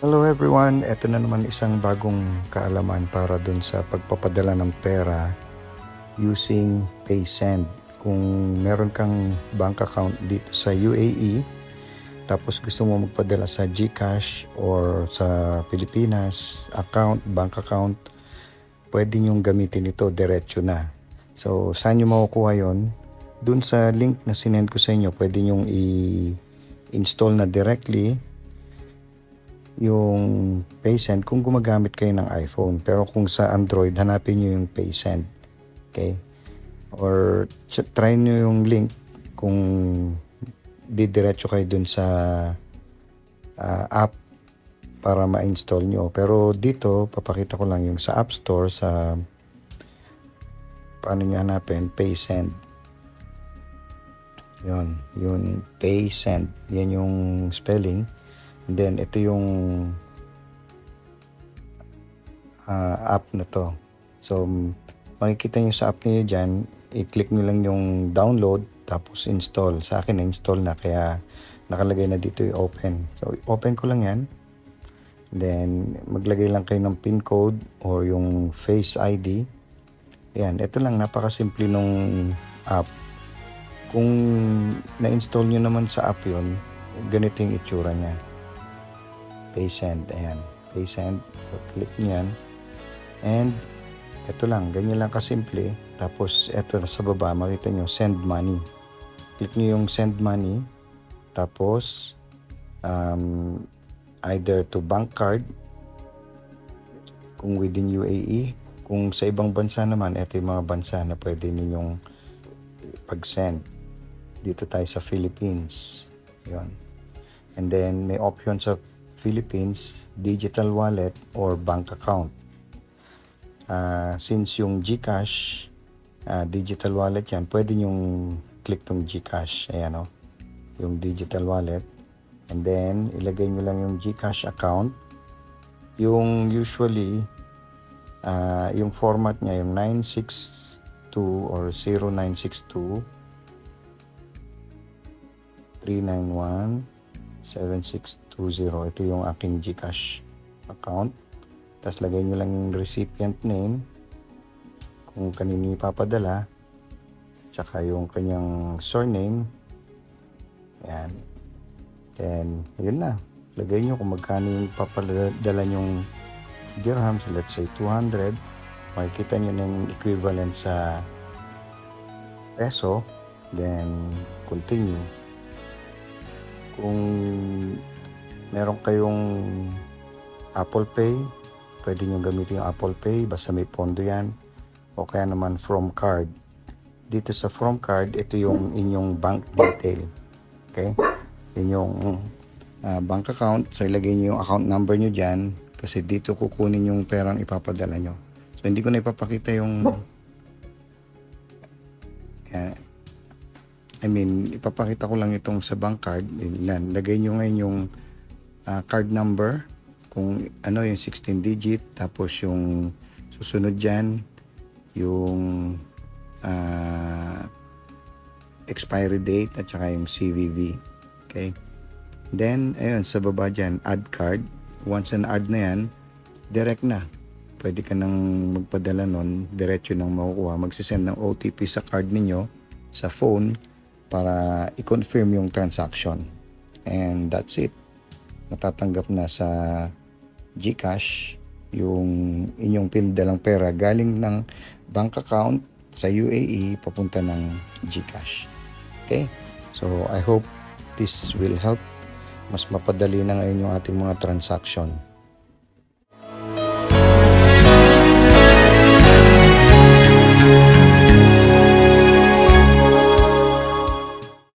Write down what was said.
Hello everyone, ito na naman isang bagong kaalaman para dun sa pagpapadala ng pera using PaySend. Kung meron kang bank account dito sa UAE, tapos gusto mo magpadala sa GCash or sa Pilipinas account, bank account, pwede nyong gamitin ito diretso na. So, saan nyo makukuha yon? Dun sa link na sinend ko sa inyo, pwede nyong i-install na directly yung PaySend kung gumagamit kayo ng iPhone. Pero kung sa Android, hanapin nyo yung PaySend. Okay? Or try nyo yung link kung didiretso kayo dun sa ah, app para ma-install nyo. Pero dito, papakita ko lang yung sa App Store sa paano nyo hanapin, PaySend. Yun, yun, PaySend. Yan yung spelling. Then, ito yung ah, app na to. So, makikita nyo sa app nyo dyan, i-click nyo lang yung download, tapos install. Sa akin, na-install na, kaya nakalagay na dito yung open. So, open ko lang yan. Then, maglagay lang kayo ng PIN code or yung Face ID. Yan, ito lang, napakasimple nung app. Kung na-install nyo naman sa app yun, ganito yung itsura niya. PaySend, ayan. PaySend, so click nyo yan. And, ito lang, ganyan lang kasimple. Tapos, ito sa baba, makita nyo, send money. Click nyo yung send money. Tapos, um, either to bank card, kung within UAE, kung sa ibang bansa naman, ito yung mga bansa na pwede ninyong pag-send. Dito tayo sa Philippines. Yun. And then, may option sa Philippines, digital wallet or bank account. Ah, since yung GCash, ah, digital wallet yan, pwede yung click tong GCash. Ayan o. Yung digital wallet. And then, ilagay nyo lang yung GCash account. Yung usually, ah, yung format niya, yung 962 or 0962 391 7620. Ito yung aking GCash account. Tapos lagay nyo lang yung recipient name kung kanino ipapadala. Tsaka yung kanyang surname. Yan. Then, yun na. Lagay nyo kung magkano yung papadala yung dirhams. Let's say 200. Makikita nyo na yung equivalent sa peso. Then, continue kung meron kayong Apple Pay, pwede nyo gamitin yung Apple Pay, basta may pondo yan. O kaya naman from card. Dito sa from card, ito yung inyong bank detail. Okay? Yun yung ah, bank account. So, ilagay nyo yung account number nyo dyan kasi dito kukunin yung perang ipapadala nyo. So, hindi ko na ipapakita yung Yan. I mean, ipapakita ko lang itong sa bank card. Yan, lagay nyo ngayon yung ah, card number, kung ano yung 16 digit, tapos yung susunod dyan, yung ah, expiry date at saka yung CVV. Okay? Then, ayun, sa baba dyan, add card. Once an add na yan, direct na. Pwede ka nang magpadala nun, diretso nang makukuha. Magsisend ng OTP sa card ninyo sa phone para i-confirm yung transaction. And that's it. Natatanggap na sa GCash yung inyong pindalang pera galing ng bank account sa UAE papunta ng GCash. Okay? So, I hope this will help. Mas mapadali na ngayon yung ating mga transaction.